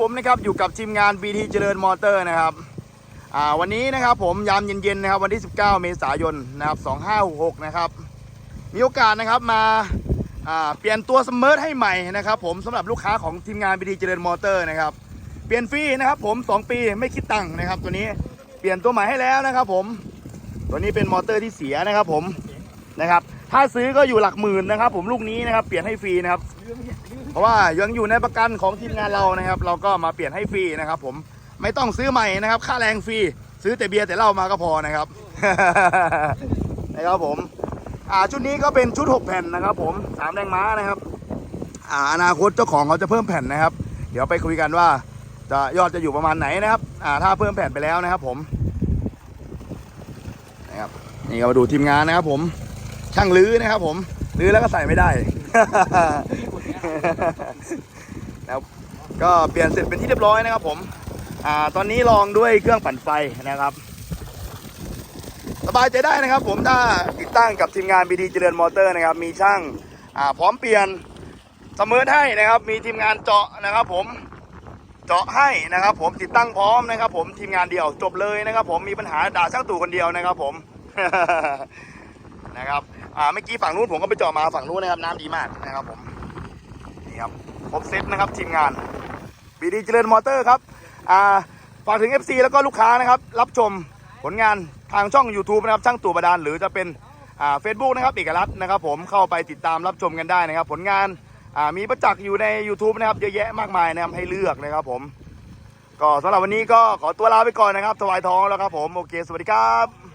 ผมนะครับอยู่กับทีมงาน BT เจริญมอเตอร์นะครับวันนี้นะครับผมยามเย็นๆนะครับวันที่ 19 เมษายนนะครับ2566นะครับมีโอกาสนะครับมาาเปลี่ยนตัวสมเมิร์ทให้ใหม่นะครับผมสำหรับลูกค้าของทีมงาน BT เจริญมอเตอร์นะครับเปลี่ยนฟรีนะครับผม 2 ปีไม่คิดตังค์นะครับ ตัวนี้เปลี่ยนตัวใหม่ให้แล้วนะครับผมตัวนี้เป็นมอเตอร์ที่เสียนะครับผมนะครับ ถ้าซื้อก็อยู่หลักหมื่นนะครับ ผมลูกนี้นะครับเปลี่ยนให้ฟรีนะครับ เพราะว่ายังอยู่ในประกันของทีมงานเรานะครับ เราก็มาเปลี่ยนให้ฟรีนะครับ ผมไม่ต้องซื้อใหม่นะครับ ค่าแรงฟรีซื้อแต่เบียร์แต่เหล้ามาก็พอนะครับนะครับผมอ่าชุดนี้ก็เป็นชุด 6 แผ่นนะครับ ผมสามแรงม้านะครับอ่าอนาคตเจ้าของเขาจะเพิ่มแผ่นนะครับ เดี๋ยวไปคุยกันว่า จะยอดจะอยู่ประมาณไหนนะครับอ่าถ้าเพิ่มแผ่นไปแล้วนะครับ ผมนะครับนี่ก็มาดูทีมงานนะครับ ผม ช่างลื้อนะครับผมลื้อแล้วก็ใส่ไม่ได้ นะครับก็เปลี่ยนเสร็จเป็นที่เรียบร้อยนะครับ ผมอ่าตอนนี้ลองด้วยเครื่องปั่นไฟนะครับ สบายใจได้นะครับ ผมถ้าติดตั้งกับทีมงาน BD เจริญมอเตอร์นะครับ มีช่างอ่าพร้อมเปลี่ยนเสมอให้นะครับ มีทีมงานเจาะนะครับ ผมเจาะให้นะครับ ผมติดตั้งพร้อมนะครับ ผมทีมงานเดียวจบเลยนะครับ ผมมีปัญหาด่าช่างตู่คนเดียวนะครับ ผมนะครับ อ่าเมื่อกี้ฝั่งนู้นผมก็ไปเจาะมาฝั่งนู้นนะครับน้ำดีมากนะครับผมนี่ครับครบเซตนะครับทีมงานบีดีเจริญมอเตอร์ครับอ่าฝากถึง FC แล้วก็ลูกค้านะครับ รับชมผลงานทางช่อง YouTube นะครับช่างตู่บาดาลหรือจะเป็นอ่าเฟซบุ๊กนะครับเอกลักษณ์นะครับ ผมเข้าไปติดตามรับชมกันได้นะครับ ผลงานอ่ามีประจักษ์อยู่ใน YouTube นะครับเยอะแยะมากมายนะครับให้เลือกนะครับผม ก็สำหรับวันนี้ก็ขอตัวลาไปก่อนนะครับถวายท้องแล้วครับผม โอเค สวัสดีครับ